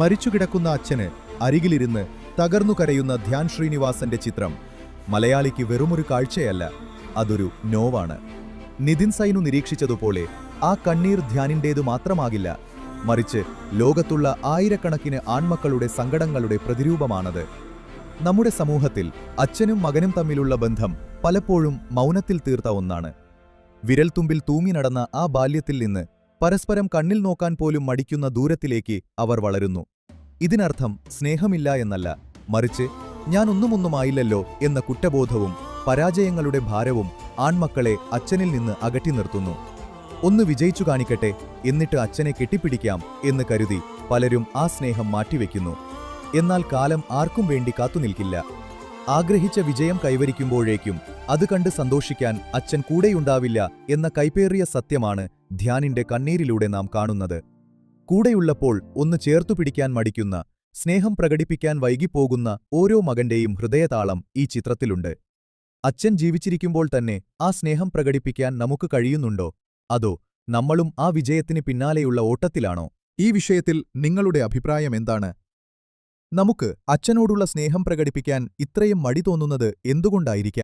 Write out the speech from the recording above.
മരിച്ചുകിടക്കുന്ന അച്ഛന് അരികിലിരുന്ന് തകർന്നു കരയുന്ന ധ്യാൻ ശ്രീനിവാസന്റെ ചിത്രം. മലയാളിക്ക് വെറുമൊരു കാഴ്ചയല്ല അതൊരു നോവാണ്. നിതിൻ സൈനു നിരീക്ഷിച്ചതുപോലെ ആ കണ്ണീർ ധ്യാനിന്റേതു മാത്രമാകില്ല മറിച്ച് ലോകത്തുള്ള ആയിരക്കണക്കിന് ആൺമക്കളുടെ സങ്കടങ്ങളുടെ പ്രതിരൂപമാണത്. നമ്മുടെ സമൂഹത്തിൽ അച്ഛനും മകനും തമ്മിലുള്ള ബന്ധം പലപ്പോഴും മൗനത്തിൽ തീർത്ത ഒന്നാണ്. വിരൽത്തുമ്പിൽ തൂങ്ങി നടന്ന ആ ബാല്യത്തിൽ നിന്ന് പരസ്പരം കണ്ണിൽ നോക്കാൻ പോലും മടിക്കുന്ന ദൂരത്തിലേക്ക് അവർ വളരുന്നു. ഇതിനർത്ഥം സ്നേഹമില്ല എന്നല്ല മറിച്ച് ഞാൻ ഒന്നുമൊന്നുമായില്ലല്ലോ എന്ന കുറ്റബോധവും പരാജയങ്ങളുടെ ഭാരവും ആൺമക്കളെ അച്ഛനിൽ നിന്ന് അകറ്റി നിർത്തുന്നു. ഒന്ന് വിജയിച്ചു കാണിക്കട്ടെ എന്നിട്ട് അച്ഛനെ കെട്ടിപ്പിടിക്കാം എന്ന് കരുതി പലരും ആ സ്നേഹം മാറ്റിവെക്കുന്നു. എന്നാൽ കാലം ആർക്കും വേണ്ടി കാത്തുനിൽക്കില്ല ആഗ്രഹിച്ച വിജയം കൈവരിക്കുമ്പോഴേക്കും അത് കണ്ട് സന്തോഷിക്കാൻ അച്ഛൻ കൂടെയുണ്ടാവില്ല എന്ന കൈപ്പേറിയ സത്യമാണ് ധ്യാനിന്റെ കണ്ണീരിലൂടെ നാം കാണുന്നത്. കൂടെയുള്ളപ്പോൾ ഒന്ന് ചേർത്തുപിടിക്കാൻ മടിക്കുന്ന സ്നേഹം പ്രകടിപ്പിക്കാൻ വൈകിപ്പോകുന്ന ഓരോ മകന്റെയും ഹൃദയതാളം ഈ ചിത്രത്തിലുണ്ട്. അച്ഛൻ ജീവിച്ചിരിക്കുമ്പോൾ തന്നെ ആ സ്നേഹം പ്രകടിപ്പിക്കാൻ നമുക്ക് കഴിയുന്നുണ്ടോ? അതോ നമ്മളും ആ വിജയത്തിന് പിന്നാലെയുള്ള ഓട്ടത്തിലാണോ? ഈ വിഷയത്തിൽ നിങ്ങളുടെ അഭിപ്രായം എന്താണ്? നമുക്ക് അച്ഛനോടുള്ള സ്നേഹം പ്രകടിപ്പിക്കാൻ ഇത്രയും മടി തോന്നുന്നത് എന്തുകൊണ്ടായിരിക്കാം?